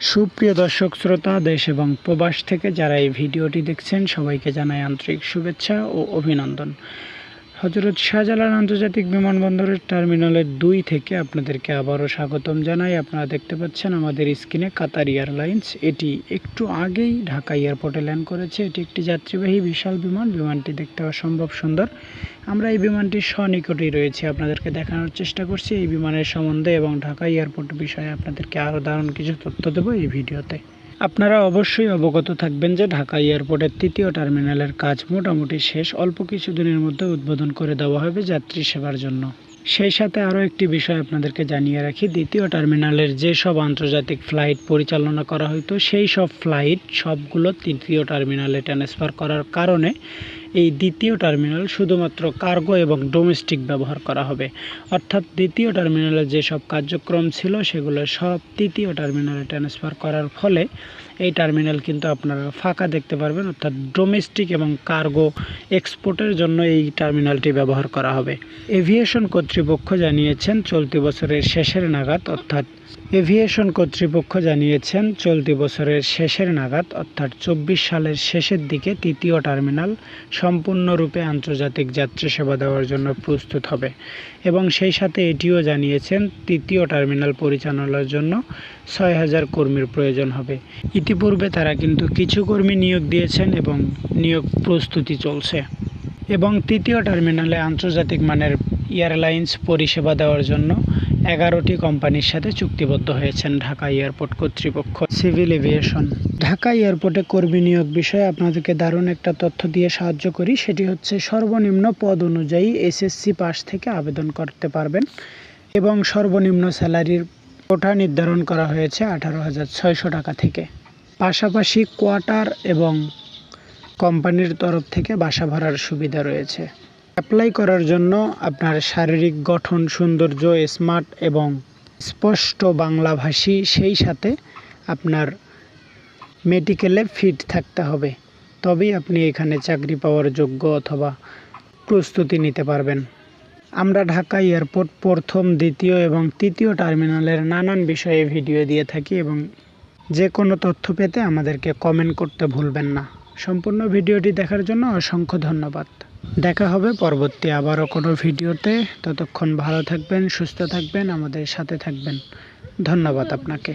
সুপ্রিয় দর্শক, শ্রোতা, দেশ এবং প্রবাস থেকে যারা এই ভিডিওটি দেখছেন, সবাইকে জানাই আন্তরিক শুভেচ্ছা ও অভিনন্দন। হজরত শাহজালাল আন্তর্জাতিক বিমানবন্দরের টার্মিনালের দুই থেকে আপনাদেরকে আবারও স্বাগতম জানাই। আপনারা দেখতে পাচ্ছেন আমাদের স্ক্রিনে কাতার এয়ারলাইন্স। এটি একটু আগেই ঢাকা এয়ারপোর্টে ল্যান্ড করেছে। এটি একটি যাত্রীবাহী বিশাল বিমান। বিমানটি দেখতে অসম্ভব সুন্দর। আমরা এই বিমানটির স্বনিকটেই রয়েছে। আপনাদেরকে দেখানোর চেষ্টা করছি এই বিমানের সম্বন্ধে এবং ঢাকা এয়ারপোর্ট বিষয়ে আপনাদেরকে আরও দারুণ কিছু তথ্য দেবো এই ভিডিওতে। আপনারা অবশ্যই অবগত থাকবেন যে ঢাকা এয়ারপোর্টের তৃতীয় টার্মিনালের কাজ মোটামুটি শেষ। অল্প কিছু দিনের মধ্যে উদ্বোধন করে দেওয়া হবে যাত্রী সেবার জন্য। সেই সাথে আরও একটি বিষয় আপনাদেরকে জানিয়ে রাখি, দ্বিতীয় টার্মিনালের যে সব আন্তর্জাতিক ফ্লাইট পরিচালনা করা হতো সেই সব ফ্লাইট সবগুলো তৃতীয় টার্মিনালে ট্রান্সফার করার কারণে এই দ্বিতীয় টার্মিনাল শুধুমাত্র কার্গো এবং ডোমেস্টিক ব্যবহার করা হবে। অর্থাৎ দ্বিতীয় টার্মিনালে যেসব কার্যক্রম ছিল সেগুলো সব তৃতীয় টার্মিনালে ট্রান্সফার করার ফলে এই টার্মিনাল কিন্তু আপনারা ফাঁকা দেখতে পারবেন, অর্থাৎ ডোমেস্টিক এবং কার্গো এক্সপোর্টের জন্য এই টার্মিনালটি ব্যবহার করা হবে। এভিয়েশন কর্তৃপক্ষ জানিয়েছেন, চলতি বছরের শেষের নাগাদ, অর্থাৎ এভিয়েশন কর্তৃপক্ষ জানিয়েছেন, চলতি বছরের শেষের নাগাদ, অর্থাৎ চব্বিশ সালের শেষের দিকে তৃতীয় টার্মিনাল সম্পূর্ণরূপে আন্তর্জাতিক যাত্রী সেবা দেওয়ার জন্য প্রস্তুত হবে। এবং সেই সাথে এটিও জানিয়েছেন, তৃতীয় টার্মিনাল পরিচালনার জন্য ছয় হাজার কর্মীর প্রয়োজন হবে। ইতিপূর্বে তারা কিন্তু কিছু কর্মী নিয়োগ দিয়েছেন এবং নিয়োগ প্রস্তুতি চলছে। এবং তৃতীয় টার্মিনালে আন্তর্জাতিক মানের এয়ারলাইন্স পরিষেবা দেওয়ার জন্য এগারোটি কোম্পানির সাথে চুক্তিবদ্ধ হয়েছেন ঢাকা এয়ারপোর্ট কর্তৃপক্ষ। Civil aviation. ঢাকা এয়ারপোর্টে কর্মী নিয়োগ বিষয়ে আপনাদেরকে দারুণ একটা তথ্য দিয়ে সাহায্য করি। সেটি হচ্ছে সর্বনিম্ন পদ অনুযায়ী এসএসসি পাস থেকে আবেদন করতে পারবেন এবং সর্বনিম্ন স্যালারির কোঠা নির্ধারণ করা হয়েছে আঠারো হাজার ছয়শো টাকা থেকে। পাশাপাশি কোয়ার্টার এবং কোম্পানির তরফ থেকে বাসা ভাড়ার সুবিধা রয়েছে। অ্যাপ্লাই করার জন্য আপনার শারীরিক গঠন, সৌন্দর্য, স্মার্ট এবং স্পষ্ট বাংলাভাষী, সেই সাথে আপনার মেডিকেলে ফিট থাকতে হবে। তবেই আপনি এখানে চাকরি পাওয়ার যোগ্য অথবা প্রস্তুতি নিতে পারবেন। আমরা ঢাকা এয়ারপোর্ট প্রথম, দ্বিতীয় এবং তৃতীয় টার্মিনালের নানান বিষয়ে ভিডিও দিয়ে থাকি এবং যে কোনো তথ্য পেতে আমাদেরকে কমেন্ট করতে ভুলবেন না। সম্পূর্ণ ভিডিওটি দেখার জন্য অসংখ্য ধন্যবাদ। দেখা হবে পরবর্তী আবারও কোনো ভিডিওতে। ততক্ষণ ভালো থাকবেন, সুস্থ থাকবেন, আমাদের সাথে থাকবেন। ধন্যবাদ আপনাকে।